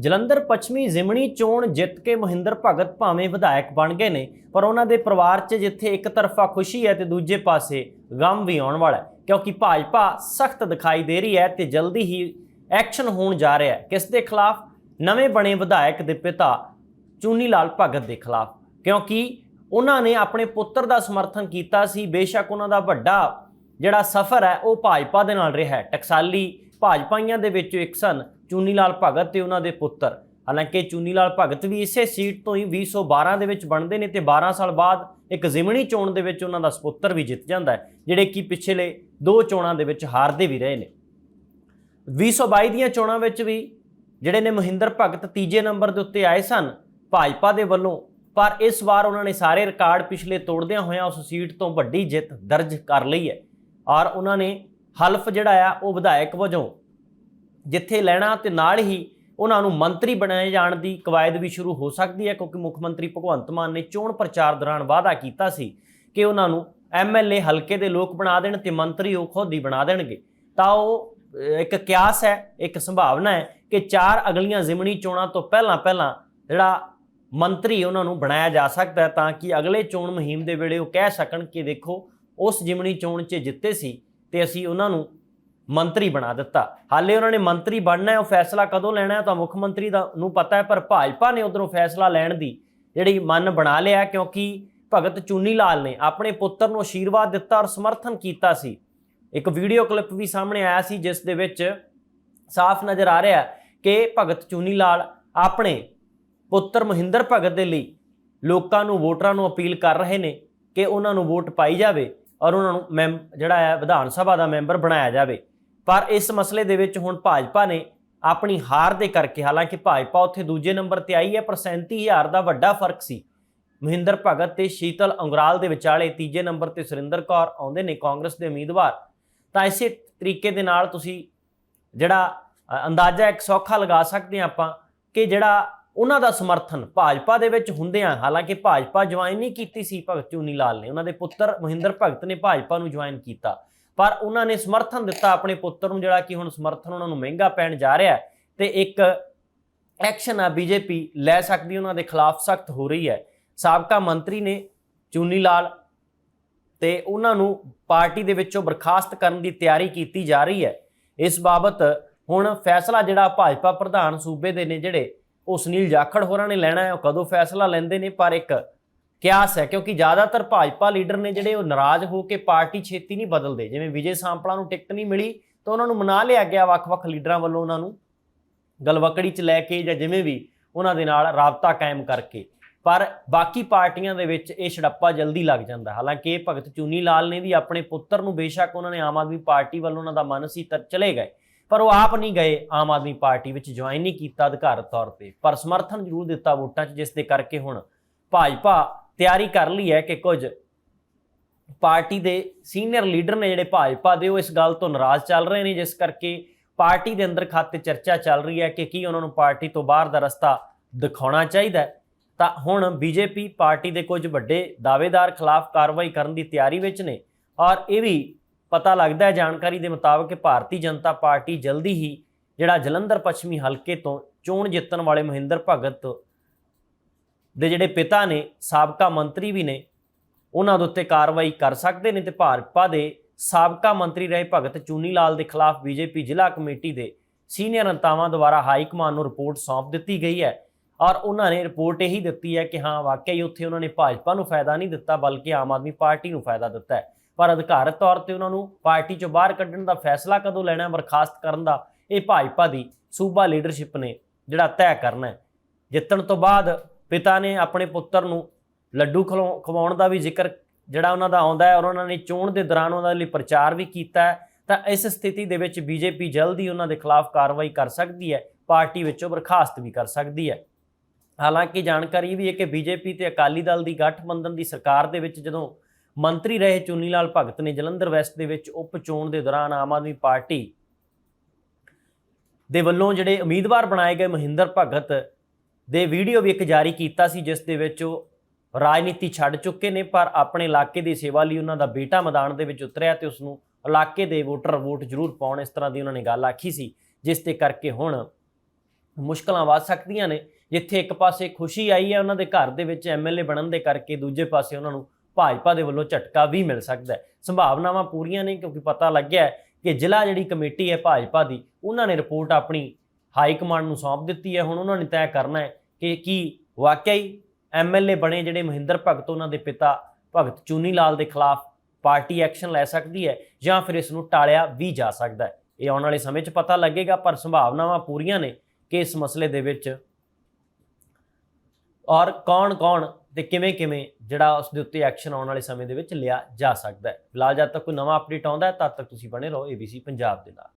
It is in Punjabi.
ਜਲੰਧਰ ਪੱਛਮੀ ਜ਼ਿਮਣੀ ਚੋਣ ਜਿੱਤ ਕੇ ਮਹਿੰਦਰ ਭਗਤ ਭਾਵੇਂ ਵਿਧਾਇਕ ਬਣ ਗਏ ਨੇ, ਪਰ ਉਹਨਾਂ ਦੇ ਪਰਿਵਾਰ 'ਚ ਜਿੱਥੇ ਇੱਕ ਤਰਫਾ ਖੁਸ਼ੀ ਹੈ ਤੇ ਦੂਜੇ ਪਾਸੇ ਗਮ ਵੀ ਆਉਣ ਵਾਲਾ ਹੈ, ਕਿਉਂਕਿ ਭਾਜਪਾ ਸਖਤ ਦਿਖਾਈ ਦੇ ਰਹੀ ਹੈ ਤੇ ਜਲਦੀ ਹੀ ਐਕਸ਼ਨ ਹੋਣ ਜਾ ਰਿਹਾ ਹੈ। ਕਿਸ ਦੇ ਖਿਲਾਫ? ਨਵੇਂ ਬਣੇ ਵਿਧਾਇਕ ਦੇ ਪਿਤਾ ਚੂਨੀ ਲਾਲ ਭਗਤ ਦੇ ਖਿਲਾਫ, ਕਿਉਂਕਿ ਉਹਨਾਂ ਨੇ ਆਪਣੇ ਪੁੱਤਰ ਦਾ ਸਮਰਥਨ ਕੀਤਾ ਸੀ। ਬੇਸ਼ੱਕ ਉਹਨਾਂ ਦਾ ਵੱਡਾ ਜਿਹੜਾ ਸਫ਼ਰ ਹੈ, ਉਹ ਭਾਜਪਾ ਦੇ ਨਾਲ ਰਿਹਾ ਹੈ। ਟਕਸਾਲੀ ਭਾਜਪਾਈਆਂ ਦੇ ਵਿੱਚੋਂ ਇੱਕ ਸਨ। ਚੂਨੀ ਲਾਲ ਭਗਤ ਤੇ ਉਹਨਾਂ ਦੇ ਪੁੱਤਰ। ਹਾਲਾਂਕਿ ਚੂਨੀ ਲਾਲ ਭਗਤ ਵੀ ਇਸੇ ਸੀਟ ਤੋਂ ਹੀ 2012 ਦੇ ਵਿੱਚ ਬਣਦੇ ਨੇ ਤੇ 12 ਸਾਲ ਬਾਅਦ ਇੱਕ ਜ਼ਿਮਣੀ ਚੋਣ ਦੇ ਵਿੱਚ ਉਹਨਾਂ ਦਾ ਸੁਪੁੱਤਰ ਵੀ ਜਿੱਤ ਜਾਂਦਾ ਹੈ, ਜਿਹੜੇ ਕਿ ਪਿਛਲੇ ਦੋ ਚੋਣਾਂ ਦੇ ਵਿੱਚ ਹਾਰਦੇ ਵੀ ਰਹੇ ਨੇ। 2022 ਦੀਆਂ ਚੋਣਾਂ ਵਿੱਚ ਵੀ ਜਿਹੜੇ ਨੇ ਮਹਿੰਦਰ ਭਗਤ ਤੀਜੇ ਨੰਬਰ ਦੇ ਉੱਤੇ ਆਏ ਸਨ ਭਾਜਪਾ ਦੇ ਵੱਲੋਂ, ਪਰ ਇਸ ਵਾਰ ਉਹਨਾਂ ਨੇ ਸਾਰੇ ਰਿਕਾਰਡ ਪਿਛਲੇ ਤੋੜਦਿਆਂ ਹੋਇਆਂ ਉਸ ਸੀਟ ਤੋਂ ਵੱਡੀ ਜਿੱਤ ਦਰਜ ਕਰ ਲਈ ਹੈ। ਔਰ ਉਹਨਾਂ ਨੇ ਹਲਫ ਜਿਹੜਾ ਆ, ਉਹ ਵਿਧਾਇਕ ਵਜੋਂ ਜਿੱਥੇ ਲੈਣਾ ਤੇ ਨਾਲ ਹੀ ਉਹਨਾਂ ਨੂੰ ਮੰਤਰੀ ਬਣਾਏ ਜਾਣ ਦੀ ਕਵਾਇਦ ਵੀ ਸ਼ੁਰੂ ਹੋ ਸਕਦੀ ਹੈ, ਕਿਉਂਕਿ ਮੁੱਖ ਮੰਤਰੀ ਭਗਵੰਤ ਮਾਨ ਨੇ ਚੋਣ ਪ੍ਰਚਾਰ ਦੌਰਾਨ ਵਾਅਦਾ ਕੀਤਾ ਸੀ ਕਿ ਉਹਨਾਂ ਨੂੰ ਐਮਐਲਏ ਹਲਕੇ ਦੇ ਲੋਕ ਬਣਾ ਦੇਣ ਤੇ ਮੰਤਰੀ ਉਹ ਖੁਦ ਹੀ ਬਣਾ ਦੇਣਗੇ। ਤਾਂ ਉਹ ਇੱਕ ਕਿਆਸ ਹੈ, ਇੱਕ ਸੰਭਾਵਨਾ ਹੈ ਕਿ ਚਾਰ ਅਗਲੀਆਂ ਜ਼ਿਮਨੀ ਚੋਣਾਂ ਤੋਂ ਪਹਿਲਾਂ ਪਹਿਲਾਂ ਜਿਹੜਾ ਮੰਤਰੀ ਉਹਨਾਂ ਨੂੰ ਬਣਾਇਆ ਜਾ ਸਕਦਾ ਹੈ, ਤਾਂ ਕਿ ਅਗਲੇ ਚੋਣ ਮੁਹਿੰਮ ਦੇ ਵੇਲੇ ਉਹ ਕਹਿ ਸਕਣ ਕਿ ਦੇਖੋ, ਉਸ ਜ਼ਿਮਨੀ ਚੋਣ 'ਚ ਜਿੱਤੇ ਸੀ ਤੇ ਅਸੀਂ ਉਹਨਾਂ ਨੂੰ ਮੰਤਰੀ ਬਣਾ ਦਿੱਤਾ। ਹਾਲੇ ਉਹਨਾਂ ਨੇ ਮੰਤਰੀ ਬਣਨਾ ਹੈ, ਉਹ ਫੈਸਲਾ ਕਦੋਂ ਲੈਣਾ ਹੈ ਤਾਂ ਮੁੱਖ ਮੰਤਰੀ ਦਾ ਨੂੰ ਪਤਾ ਹੈ, ਪਰ ਭਾਜਪਾ ਨੇ ਉਧਰੋਂ ਫੈਸਲਾ ਲੈਣ ਦੀ ਜਿਹੜੀ ਮਨ ਬਣਾ ਲਿਆ, ਕਿਉਂਕਿ ਭਗਤ ਚੂਨੀ ਲਾਲ ਨੇ ਆਪਣੇ ਪੁੱਤਰ ਨੂੰ ਆਸ਼ੀਰਵਾਦ ਦਿੱਤਾ ਔਰ ਸਮਰਥਨ ਕੀਤਾ ਸੀ। ਇੱਕ ਵੀਡੀਓ ਕਲਿੱਪ ਵੀ ਸਾਹਮਣੇ ਆਇਆ ਸੀ, ਜਿਸ ਦੇ ਵਿੱਚ ਸਾਫ਼ ਨਜ਼ਰ ਆ ਰਿਹਾ ਕਿ ਭਗਤ ਚੂਨੀ ਲਾਲ ਆਪਣੇ ਪੁੱਤਰ ਮਹਿੰਦਰ ਭਗਤ ਦੇ ਲਈ ਲੋਕਾਂ ਨੂੰ, ਵੋਟਰਾਂ ਨੂੰ ਅਪੀਲ ਕਰ ਰਹੇ ਨੇ ਕਿ ਉਹਨਾਂ ਨੂੰ ਵੋਟ ਪਾਈ ਜਾਵੇ ਔਰ ਉਹਨਾਂ ਨੂੰ ਮੈਂਬ ਜਿਹੜਾ ਹੈ, ਵਿਧਾਨ ਸਭਾ ਦਾ ਮੈਂਬਰ ਬਣਾਇਆ ਜਾਵੇ। ਪਰ ਇਸ ਮਸਲੇ ਦੇ ਵਿੱਚ ਹੁਣ ਭਾਜਪਾ ਨੇ ਆਪਣੀ ਹਾਰ ਦੇ ਕਰਕੇ, ਹਾਲਾਂਕਿ ਭਾਜਪਾ ਉੱਥੇ ਦੂਜੇ ਨੰਬਰ ਤੇ ਆਈ ਹੈ, ਪਰ 37000 ਦਾ ਵੱਡਾ ਫ਼ਰਕ ਸੀ। ਮਹਿੰਦਰ ਭਗਤ ਤੇ ਸ਼ੀਤਲ ਅੰਗਰਾਲ ਦੇ ਵਿਚਾਲੇ ਤੀਜੇ ਨੰਬਰ ਤੇ ਸੁਰਿੰਦਰ ਕੌਰ ਆਉਂਦੇ ਨੇ ਕਾਂਗਰਸ ਦੇ ਉਮੀਦਵਾਰ। ਤਾਂ ਇਸੇ ਤਰੀਕੇ ਦੇ ਨਾਲ ਤੁਸੀਂ ਜਿਹੜਾ ਅੰਦਾਜ਼ਾ ਇੱਕ ਸੌਖਾ ਲਗਾ ਸਕਦੇ ਹਾਂ ਆਪਾਂ ਕਿ ਜਿਹੜਾ ਉਹਨਾਂ ਦਾ ਸਮਰਥਨ ਭਾਜਪਾ ਦੇ ਵਿੱਚ ਹੁੰਦਿਆਂ ਹਾਲਾਂਕਿ ਭਾਜਪਾ ਜੁਆਇਨ ਨਹੀਂ ਕੀਤੀ ਸੀ, ਭਗਤ ਚੂਨੀ ਲਾਲ ਨੇ। ਉਹਨਾਂ ਦੇ ਪੁੱਤਰ ਮਹਿੰਦਰ ਭਗਤ ਨੇ ਭਾਜਪਾ ਨੂੰ ਜੁਆਇਨ ਕੀਤਾ। ਪਰ ਉਹਨਾਂ ਨੇ ਸਮਰਥਨ ਦਿੱਤਾ ਆਪਣੇ ਪੁੱਤਰ ਨੂੰ, ਜਿਹੜਾ ਕਿ ਹੁਣ ਸਮਰਥਨ ਉਹਨਾਂ ਨੂੰ ਮਹਿੰਗਾ ਪੈਣ ਜਾ ਰਿਹਾ ਹੈ ਤੇ ਇੱਕ ਐਕਸ਼ਨ ਆ ਬੀਜੇਪੀ ਲੈ ਸਕਦੀ, ਉਹਨਾਂ ਦੇ ਖਿਲਾਫ ਸਖਤ ਹੋ ਰਹੀ ਹੈ। ਸਾਬਕਾ ਮੰਤਰੀ ਨੇ ਚੂਨੀ ਲਾਲ ਤੇ ਉਹਨਾਂ ਨੂੰ ਪਾਰਟੀ ਦੇ ਵਿੱਚੋਂ ਬਰਖਾਸਤ ਕਰਨ ਦੀ ਤਿਆਰੀ ਕੀਤੀ ਜਾ ਰਹੀ ਹੈ। ਇਸ ਬਾਬਤ ਹੁਣ ਫੈਸਲਾ ਜਿਹੜਾ ਭਾਜਪਾ ਪ੍ਰਧਾਨ ਸੂਬੇ ਦੇ ਨੇ ਜਿਹੜੇ, ਉਹ ਸੁਨੀਲ ਜਾਖੜ ਹੋਰਾਂ ਨੇ ਲੈਣਾ ਹੈ, ਉਹ ਕਦੋਂ ਫੈਸਲਾ ਲੈਂਦੇ ਨੇ, ਪਰ ਇੱਕ ਕਿਆਸ ਹੈ, ਕਿਉਂਕਿ ਜ਼ਿਆਦਾਤਰ ਭਾਜਪਾ ਲੀਡਰ ਨੇ ਜਿਹੜੇ ਉਹ ਨਾਰਾਜ਼ ਹੋ ਕੇ ਪਾਰਟੀ ਛੇਤੀ ਨਹੀਂ ਬਦਲਦੇ। ਜਿਵੇਂ ਵਿਜੇ ਸਾਂਪਲਾ ਨੂੰ ਟਿਕਟ ਨਹੀਂ ਮਿਲੀ, ਤਾਂ ਉਹਨਾਂ ਨੂੰ ਮਨਾ ਲਿਆ ਗਿਆ ਵੱਖ-ਵੱਖ ਲੀਡਰਾਂ ਵੱਲੋਂ ਉਹਨਾਂ ਨੂੰ, ਗਲਵਕੜੀ 'ਚ ਲੈ ਕੇ ਜਾਂ ਜਿਵੇਂ ਵੀ ਉਹਨਾਂ ਦੇ ਨਾਲ ਰਾਬਤਾ ਕਾਇਮ ਕਰਕੇ। ਪਰ ਬਾਕੀ ਪਾਰਟੀਆਂ ਦੇ ਵਿੱਚ ਇਹ ਛੜੱਪਾ ਜਲਦੀ ਲੱਗ ਜਾਂਦਾ। ਹਾਲਾਂਕਿ ਇਹ ਭਗਤ ਚੂਨੀ ਲਾਲ ਨੇ ਵੀ ਆਪਣੇ ਪੁੱਤਰ ਨੂੰ ਬੇਸ਼ੱਕ ਉਹਨਾਂ ਨੇ ਆਮ ਆਦਮੀ ਪਾਰਟੀ ਵੱਲੋਂ ਉਹਨਾਂ ਦਾ ਮਨ ਸੀ ਤਾਂ ਚਲੇ ਗਏ, ਪਰ ਉਹ ਆਪ ਨਹੀਂ ਗਏ ਆਮ ਆਦਮੀ ਪਾਰਟੀ ਵਿੱਚ ਜੁਆਇਨ ਨਹੀਂ ਕੀਤਾ ਅਧਿਕਾਰਤ ਤੌਰ ਤੇ। ਪਰ ਸਮਰਥਨ ਜ਼ਰੂਰ ਦਿੱਤਾ ਵੋਟਾਂ 'ਚ, ਜਿਸ ਦੇ ਕਰਕੇ ਹੁਣ ਭਾਜਪਾ ਤਿਆਰੀ ਕਰ ਲਈ ਹੈ ਕਿ ਕੁਝ ਪਾਰਟੀ ਦੇ ਸੀਨੀਅਰ ਲੀਡਰ ਨੇ ਜਿਹੜੇ ਭਾਜਪਾ ਦੇ, ਉਹ ਇਸ ਗੱਲ ਤੋਂ ਨਾਰਾਜ਼ ਚੱਲ ਰਹੇ ਨੇ, ਜਿਸ ਕਰਕੇ ਪਾਰਟੀ ਦੇ ਅੰਦਰ ਖਾਤੇ ਚਰਚਾ ਚੱਲ ਰਹੀ ਹੈ ਕਿ ਕੀ ਉਹਨਾਂ ਨੂੰ ਪਾਰਟੀ ਤੋਂ ਬਾਹਰ ਦਾ ਰਸਤਾ ਦਿਖਾਉਣਾ ਚਾਹੀਦਾ ਤਾਂ ਹੁਣ ਬੀਜੇਪੀ ਪਾਰਟੀ ਦੇ ਕੁਝ ਵੱਡੇ ਦਾਅਵੇਦਾਰ ਖਿਲਾਫ ਕਾਰਵਾਈ ਕਰਨ ਦੀ ਤਿਆਰੀ ਵਿੱਚ ਨੇ ਔਰ ਇਹ ਵੀ ਪਤਾ ਲੱਗਦਾ ਹੈ, ਜਾਣਕਾਰੀ ਦੇ ਮੁਤਾਬਕ ਕਿ ਭਾਰਤੀ ਜਨਤਾ ਪਾਰਟੀ ਜਲਦੀ ਹੀ ਜਿਹੜਾ ਜਲੰਧਰ ਪੱਛਮੀ ਹਲਕੇ ਤੋਂ ਚੋਣ ਜਿੱਤਣ ਵਾਲੇ ਮਹਿੰਦਰ ਭਗਤ ਦੇ ਜਿਹੜੇ ਪਿਤਾ ਨੇ, ਸਾਬਕਾ ਮੰਤਰੀ ਵੀ ਨੇ, ਉਹਨਾਂ ਦੇ ਉੱਤੇ ਕਾਰਵਾਈ ਕਰ ਸਕਦੇ ਨੇ ਤੇ ਭਾਜਪਾ ਦੇ ਸਾਬਕਾ ਮੰਤਰੀ ਰਹੇ ਭਗਤ ਚੂਨੀ ਲਾਲ ਦੇ ਖਿਲਾਫ ਬੀਜੇਪੀ ਜ਼ਿਲ੍ਹਾ ਕਮੇਟੀ ਦੇ ਸੀਨੀਅਰ ਨੇਤਾਵਾਂ ਦੁਆਰਾ ਹਾਈ ਕਮਾਨ ਨੂੰ ਰਿਪੋਰਟ ਸੌਂਪ ਦਿੱਤੀ ਗਈ ਹੈ। ਔਰ ਉਹਨਾਂ ਨੇ ਰਿਪੋਰਟ ਇਹੀ ਦਿੱਤੀ ਹੈ ਕਿ ਹਾਂ, ਵਾਕਈ ਉੱਥੇ ਉਹਨਾਂ ਨੇ ਭਾਜਪਾ ਨੂੰ ਫਾਇਦਾ ਨਹੀਂ ਦਿੱਤਾ, ਬਲਕਿ ਆਮ ਆਦਮੀ ਪਾਰਟੀ ਨੂੰ ਫਾਇਦਾ ਦਿੱਤਾ ਹੈ। ਪਰ ਅਧਿਕਾਰਤ ਤੌਰ ਤੇ ਉਹਨਾਂ ਨੂੰ ਪਾਰਟੀ ਚੋਂ ਬਾਹਰ ਕੱਢਣ ਦਾ ਫੈਸਲਾ ਕਦੋਂ ਲੈਣਾ ਹੈ ਬਰਖਾਸਤ ਕਰਨ ਦਾ, ਇਹ ਭਾਜਪਾ ਦੀ ਸੂਬਾ ਲੀਡਰਸ਼ਿਪ ਨੇ ਜਿਹੜਾ ਤੈਅ ਕਰਨਾ ਹੈ। ਜਿੱਤਣ ਤੋਂ ਬਾਅਦ ਪਿਤਾ ਨੇ ਆਪਣੇ ਪੁੱਤਰ ਨੂੰ ਲੱਡੂ ਖਿਲਾਉ- ਖਵਾਉਣ ਦਾ ਵੀ ਜ਼ਿਕਰ ਜਿਹੜਾ ਉਹਨਾਂ ਦਾ ਆਉਂਦਾ ਹੈ ਔਰ ਉਹਨਾਂ ਨੇ ਚੋਣ ਦੇ ਦੌਰਾਨ ਉਹਨਾਂ ਲਈ ਪ੍ਰਚਾਰ ਵੀ ਕੀਤਾ ਹੈ, ਤਾਂ ਇਸ ਸਥਿਤੀ ਦੇ ਵਿੱਚ ਬੀਜੇਪੀ ਜਲਦੀ ਉਹਨਾਂ ਦੇ ਖਿਲਾਫ ਕਾਰਵਾਈ ਕਰ ਸਕਦੀ ਹੈ, ਪਾਰਟੀ ਵਿੱਚੋਂ ਬਰਖਾਸਤ ਵੀ ਕਰ ਸਕਦੀ ਹੈ। ਹਾਲਾਂਕਿ ਜਾਣਕਾਰੀ ਵੀ ਹੈ ਕਿ ਬੀਜੇਪੀ ਤੇ ਅਕਾਲੀ ਦਲ ਦੀ ਗਠਬੰਧਨ ਦੀ ਸਰਕਾਰ ਦੇ ਵਿੱਚ ਜਦੋਂ ਮੰਤਰੀ ਰਹੇ ਚੁੰਨੀ ਲਾਲ ਭਗਤ ਨੇ ਜਲੰਧਰ ਵੈਸਟ ਦੇ ਵਿੱਚ ਉਪ ਚੋਣ ਦੇ ਦੌਰਾਨ ਆਮ ਆਦਮੀ ਪਾਰਟੀ ਦੇ ਵੱਲੋਂ ਜਿਹੜੇ ਉਮੀਦਵਾਰ ਬਣਾਏ ਗਏ ਮਹਿੰਦਰ ਭਗਤ ਦੇ ਵੀਡੀਓ ਵੀ ਇੱਕ ਜਾਰੀ ਕੀਤਾ ਸੀ, ਜਿਸ ਦੇ ਵਿੱਚ ਉਹ ਰਾਜਨੀਤੀ ਛੱਡ ਚੁੱਕੇ ਨੇ, ਪਰ ਆਪਣੇ ਇਲਾਕੇ ਦੀ ਸੇਵਾ ਲਈ ਉਹਨਾਂ ਦਾ ਬੇਟਾ ਮੈਦਾਨ ਦੇ ਵਿੱਚ ਉਤਰਿਆ ਤੇ ਉਸ ਨੂੰ ਇਲਾਕੇ ਦੇ ਵੋਟਰ ਵੋਟ ਜ਼ਰੂਰ ਪਾਉਣ, ਇਸ ਤਰ੍ਹਾਂ ਦੀ ਉਹਨਾਂ ਨੇ ਗੱਲ ਆਖੀ ਸੀ, ਜਿਸ ਤੇ ਕਰਕੇ ਹੁਣ ਮੁਸ਼ਕਲਾਂ ਵੱਧ ਸਕਦੀਆਂ ਨੇ। ਜਿੱਥੇ ਇੱਕ ਪਾਸੇ ਖੁਸ਼ੀ ਆਈ ਹੈ ਉਹਨਾਂ ਦੇ ਘਰ ਦੇ ਵਿੱਚ ਐਮਐਲਏ ਬਣਨ ਦੇ ਕਰਕੇ, ਦੂਜੇ ਪਾਸੇ ਉਹਨਾਂ ਨੂੰ ਭਾਜਪਾ ਦੇ ਵੱਲੋਂ ਝਟਕਾ ਵੀ ਮਿਲ ਸਕਦਾ ਹੈ। ਸੰਭਾਵਨਾਵਾਂ ਪੂਰੀਆਂ ਨੇ, ਕਿਉਂਕਿ ਪਤਾ ਲੱਗਿਆ ਕਿ ਜ਼ਿਲ੍ਹਾ ਜਿਹੜੀ ਕਮੇਟੀ ਹੈ ਭਾਜਪਾ ਦੀ, ਉਹਨਾਂ ਨੇ ਰਿਪੋਰਟ ਆਪਣੀ ਹਾਈ ਕਮਾਂਡ ਨੂੰ ਸੌਂਪ ਦਿੱਤੀ ਹੈ। ਹੁਣ ਉਹਨਾਂ ਨੇ ਤੈਅ ਕਰਨਾ ਹੈ ਕਿ ਕੀ ਵਾਕਈ ਐਮਐਲਏ ਬਣੇ ਜਿਹੜੇ ਮਹਿੰਦਰ ਭਗਤ, ਉਹਨਾਂ ਦੇ ਪਿਤਾ ਭਗਤ ਚੂਨੀ ਲਾਲ ਦੇ ਖਿਲਾਫ ਪਾਰਟੀ ਐਕਸ਼ਨ ਲੈ ਸਕਦੀ ਹੈ ਜਾਂ ਫਿਰ ਇਸ ਨੂੰ ਟਾਲਿਆ ਵੀ ਜਾ ਸਕਦਾ ਹੈ। ਇਹ ਆਉਣ ਵਾਲੇ ਸਮੇਂ 'ਚ ਪਤਾ ਲੱਗੇਗਾ, ਪਰ ਸੰਭਾਵਨਾਵਾਂ ਪੂਰੀਆਂ ਨੇ ਕਿ ਇਸ ਮਸਲੇ ਦੇ ਵਿੱਚ ਔਰ ਕੌਣ-ਕੌਣ ਤੇ ਕਿਵੇਂ-ਕਿਵੇਂ ਜਿਹੜਾ ਉਸ ਦੇ ਉੱਤੇ ਐਕਸ਼ਨ ਆਉਣ ਵਾਲੇ ਸਮੇਂ ਦੇ ਵਿੱਚ ਲਿਆ ਜਾ ਸਕਦਾ ਹੈ। ਫਿਲਹਾਲ ਜਦ ਤੱਕ ਕੋਈ ਨਵਾਂ ਅਪਡੇਟ ਆਉਂਦਾ ਹੈ, ਤਦ ਤੱਕ ਤੁਸੀਂ ਬਣੇ ਰਹੋ ABC ਪੰਜਾਬ ਦੇ ਨਾਲ।